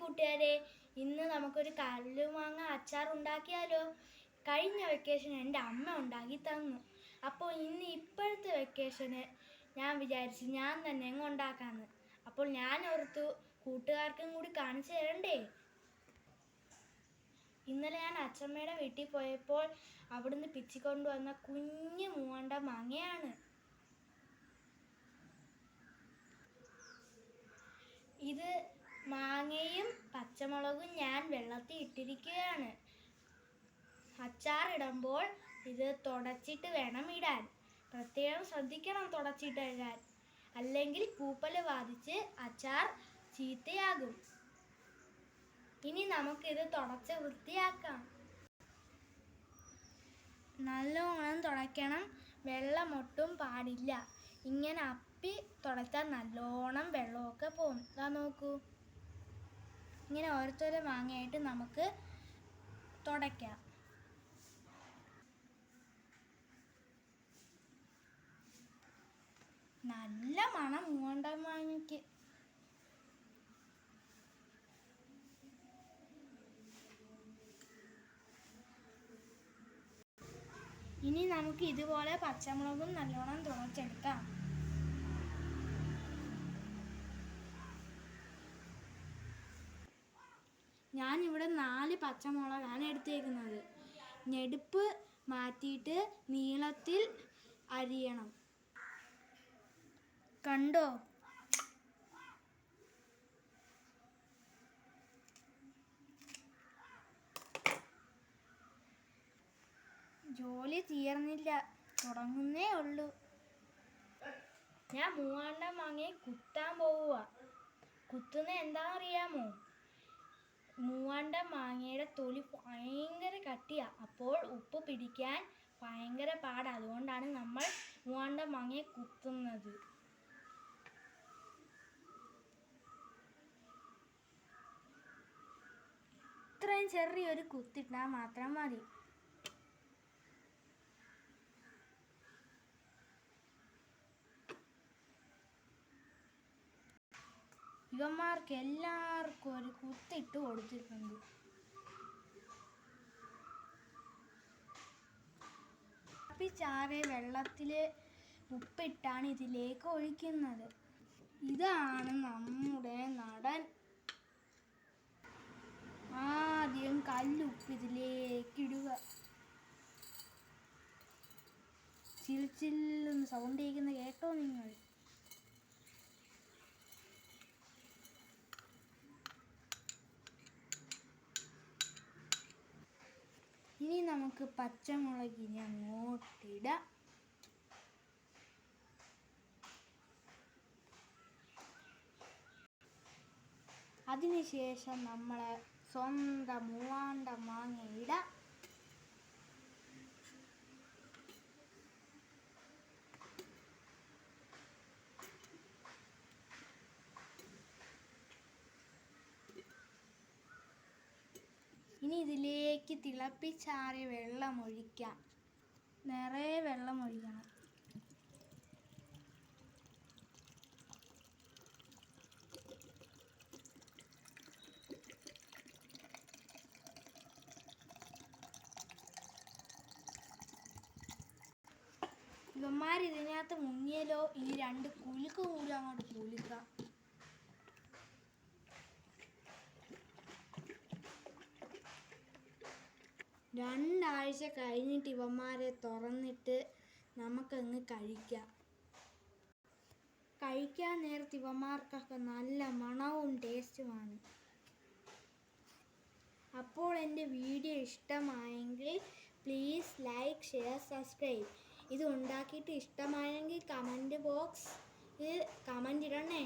കൂട്ടുകാരെ ഇന്ന് നമുക്കൊരു കല്ലുമാങ്ങ അച്ചാർ ഉണ്ടാക്കിയാലോ? കഴിഞ്ഞ വെക്കേഷൻ എന്റെ അമ്മ ഉണ്ടാക്കി തന്നു. അപ്പോൾ ഇന്ന് ഇപ്പോഴത്തെ വെക്കേഷന് ഞാൻ വിചാരിച്ചു ഞാൻ തന്നെ അങ്ങ് ഉണ്ടാക്കാമെന്ന് അപ്പോൾ ഞാൻ ഓർത്തു കൂട്ടുകാർക്കും കൂടി കാണിച്ചു തരണ്ടേ? ഇന്നലെ ഞാൻ അച്ഛമ്മയുടെ വീട്ടിൽ പോയപ്പോൾ അവിടുന്ന് പിച്ചിക്കൊണ്ടുവന്ന കുഞ്ഞു മൂവണ്ട മാങ്ങയാണ്. ഇത് മാങ്ങയും പച്ചമുളകും ഞാൻ വെള്ളത്തിൽ ഇട്ടിരിക്കുകയാണ്. അച്ചാർ ഇടുമ്പോൾ ഇത് തുടച്ചിട്ട് വേണം ഇടാൻ. പ്രത്യേകം ശ്രദ്ധിക്കണം തുടച്ചിട്ട് ഇടാൻ. അല്ലെങ്കിൽ പൂപ്പൽ ബാധിച്ച് അച്ചാർ ചീത്തയാകും. ഇനി നമുക്കിത് തുടച്ച് വൃത്തിയാക്കാം. നല്ലോണം തുടയ്ക്കണം. വെള്ളമൊട്ടും പാടില്ല. ഇങ്ങനെ അപ്പി തുടച്ചാൽ നല്ലോണം വെള്ളമൊക്കെ പോകും. ഇതാ നോക്കൂ. ഇങ്ങനെ ഓരോരുത്തരെ മാങ്ങയായിട്ട് നമുക്ക് തുടയ്ക്കാം. നല്ല മണം മൂവണ്ട മാങ്ങയ്ക്ക് ഇനി നമുക്ക് ഇതുപോലെ പച്ചമുളകും നല്ലോണം തുറച്ചെടുക്കാം ഞാനിവിടെ നാല് പച്ചമുളകാണ് എടുത്തേക്കുന്നത്. ഞെടുപ്പ് മാറ്റിയിട്ട് നീളത്തിൽ അരിയണം. കണ്ടോ? ജോലി തീർന്നില്ല. തുടങ്ങുന്നേ ഉള്ളൂ. ഞാൻ മൂവാണ്ടം വാങ്ങി കുത്താൻ പോവുക കുത്തുന്ന എന്താണെന്നറിയാമോ മൂവാണ്ടം മാങ്ങയുടെ തൊലി ഭയങ്കര കട്ടിയാ. അപ്പോൾ ഉപ്പ് പിടിക്കാൻ ഭയങ്കര പാടാണ് അതുകൊണ്ടാണ് നമ്മൾ മൂവാണ്ടം മാങ്ങയെ കുത്തുന്നത്. ഇത്രയും ചെറിയൊരു കുത്തിട്ടാൽ മാത്രം മതി. ഇവന്മാർക്ക് എല്ലാവർക്കും ഒരു കുത്തിട്ട് കൊടുത്തിട്ടുണ്ട്. ചാറിയ വെള്ളത്തിൽ ഉപ്പിട്ടാണ് ഇതിലേക്ക് ഒഴിക്കുന്നത്. ഇതാണ് നമ്മുടെ നടൻ. ആദ്യം കല്ലുപ്പ് ഇതിലേക്ക് ഇടുക. ചിൽച്ചില്ലെന്ന് സൗണ്ട് കേൾക്കുന്ന കേട്ടോ നിങ്ങൾ. ഇനി പച്ചമുളക് ഇനി അങ്ങോട്ടിടാം. അതിനുശേഷം നമ്മളെ സ്വന്തം മൂവാണ്ട മാങ്ങ ഇടാം ഇനി ഇതിലേക്ക് തിളപ്പിച്ചാറിയ വെള്ളം ഒഴിക്കാം. നിറയെ വെള്ളം ഒഴിക്കണം. ഇവന്മാർ ഇതിനകത്ത് മുങ്ങിയാലോ? ഈ രണ്ട് കുലുക്ക് കൂടി അങ്ങോട്ട് കുലുക്കാം. രണ്ടാഴ്ച കഴിഞ്ഞിട്ട് ഇവന്മാരെ തുറന്നിട്ട് നമുക്കങ്ങ് കഴിക്കാം. കഴിക്കാൻ നേരത്ത് ഇവന്മാർക്കൊക്കെ നല്ല മണവും ടേസ്റ്റുമാണ്. അപ്പോൾ എന്റെ വീഡിയോ ഇഷ്ടമായെങ്കിൽ പ്ലീസ് ലൈക്ക് ഷെയർ സബ്സ്ക്രൈബ്. ഇത് ഉണ്ടാക്കിയിട്ട് ഇഷ്ടമായെങ്കിൽ കമന്റ് ബോക്സ് കമന്റ് ഇടണേ.